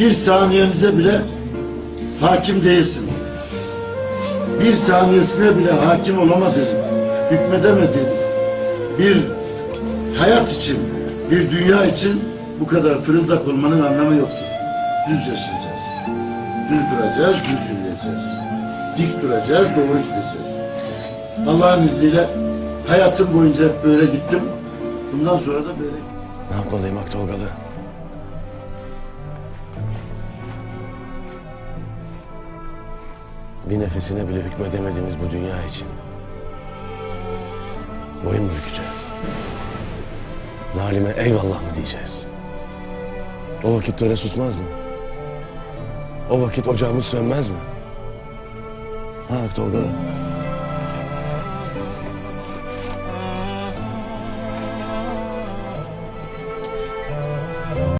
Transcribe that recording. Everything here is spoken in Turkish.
bir saniyenize bile hakim değilsiniz. Bir saniyesine bile hakim olamadığınız, hükmedemediğiniz bir hayat için, bir dünya için bu kadar fırıldak olmanın anlamı yoktur. Düz yaşayacağız. Düz duracağız, düz yürüyeceğiz. Dik duracağız, doğru gideceğiz. Allah'ın izniyle hayatım boyunca böyle gittim. Bundan sonra da böyle Ne yapmalıyım Aktolgalı? Bir nefesine bile hükmedemediğimiz bu dünya için boyun mu bükeceğiz? Zalime eyvallah mı diyeceğiz? O vakit töre susmaz mı? O vakit ocağımız sönmez mi? Ha Aktolgalı?